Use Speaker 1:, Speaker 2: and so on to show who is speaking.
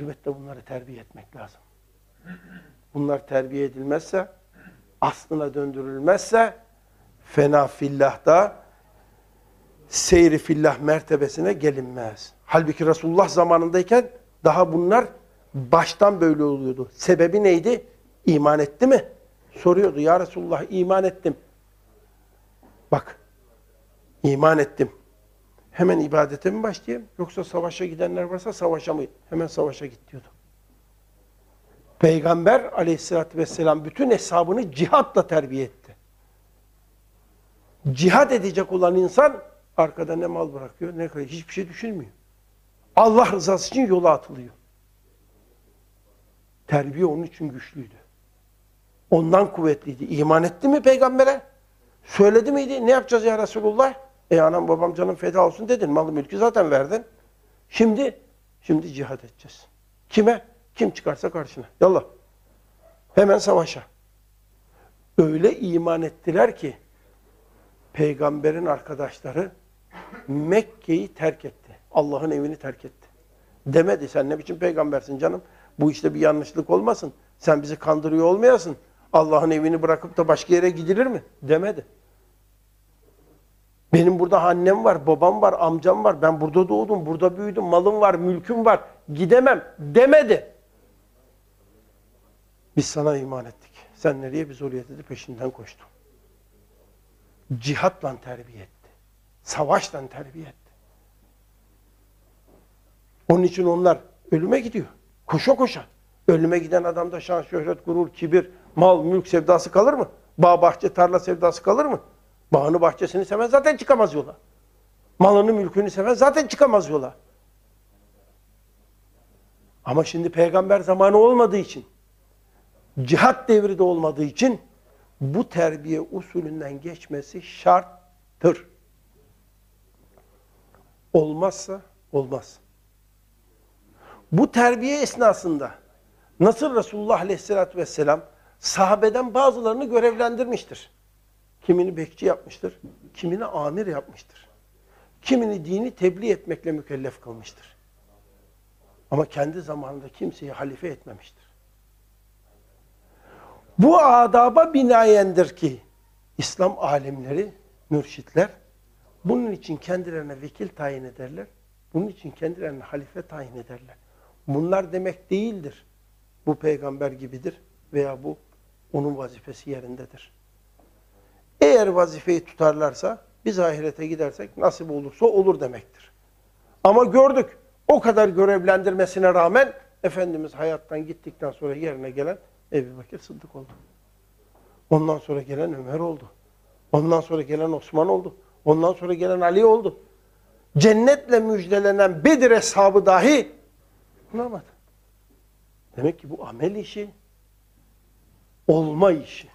Speaker 1: Elbette bunları terbiye etmek lazım. Bunlar terbiye edilmezse, aslına döndürülmezse, fena fillahda seyri fillah mertebesine gelinmez. Halbuki Resulullah zamanındayken daha bunlar baştan böyle oluyordu. Sebebi neydi? İman etti mi? Soruyordu. Ya Resulullah iman ettim. Bak, iman ettim. Hemen ibadete mi başlayayım? Yoksa savaşa gidenler varsa savaşa mı? Hemen savaşa git diyordu. Peygamber aleyhissalatü vesselam bütün hesabını cihatla terbiye etti. Cihad edecek olan insan arkada ne mal bırakıyor ne kadar hiçbir şey düşünmüyor. Allah rızası için yola atılıyor. Terbiye onun için güçlüydü. Ondan kuvvetliydi. İman etti mi peygambere? Söyledi miydi? Ne yapacağız ya Resulullah? E anam babam canım feda olsun dedin. Malı mülkü zaten verdin. Şimdi, şimdi cihad edeceğiz. Kime? Kim çıkarsa karşına. Yallah. Hemen savaşa. Öyle iman ettiler ki peygamberin arkadaşları Mekke'yi terk etti. Allah'ın evini terk etti. Demedi sen ne biçim peygambersin canım? Bu işte bir yanlışlık olmasın. Sen bizi kandırıyor olmayasın. Allah'ın evini bırakıp da başka yere gidilir mi? Demedi. Benim burada annem var, babam var, amcam var. Ben burada doğdum, burada büyüdüm. Malım var, mülküm var. Gidemem demedi. Biz sana iman ettik. Sen nereye biz oraya dedi peşinden koştu. Cihatla terbiye etti. Savaşla terbiye etti. Onun için onlar ölüme gidiyor. Koşa koşa. Ölüme giden adamda şan, şöhret, gurur, kibir, mal, mülk sevdası kalır mı? Bağ, bahçe, tarla sevdası kalır mı? Bağını, bahçesini seven zaten çıkamaz yola. Malını, mülkünü seven zaten çıkamaz yola. Ama şimdi peygamber zamanı olmadığı için, cihat devri de olmadığı için bu terbiye usulünden geçmesi şarttır. Olmazsa olmaz. Bu terbiye esnasında nasıl Resulullah Aleyhisselatü Vesselam sahabeden bazılarını görevlendirmiştir. Kimini bekçi yapmıştır, kimini amir yapmıştır. Kimini dini tebliğ etmekle mükellef kılmıştır. Ama kendi zamanında kimseyi halife etmemiştir. Bu adaba binayendir ki İslam alimleri, mürşitler bunun için kendilerine vekil tayin ederler. Bunun için kendilerine halife tayin ederler. Bunlar demek değildir. Bu peygamber gibidir veya bu onun vazifesi yerindedir. Eğer vazifeyi tutarlarsa biz ahirete gidersek nasip olursa olur demektir. Ama gördük o kadar görevlendirmesine rağmen Efendimiz hayattan gittikten sonra yerine gelen Ebu Bekir Sıddık oldu. Ondan sonra gelen Ömer oldu. Ondan sonra gelen Osman oldu. Ondan sonra gelen Ali oldu. Cennetle müjdelenen Bedir hesabı dahi bulamadı. Demek ki bu amel işi olma işi.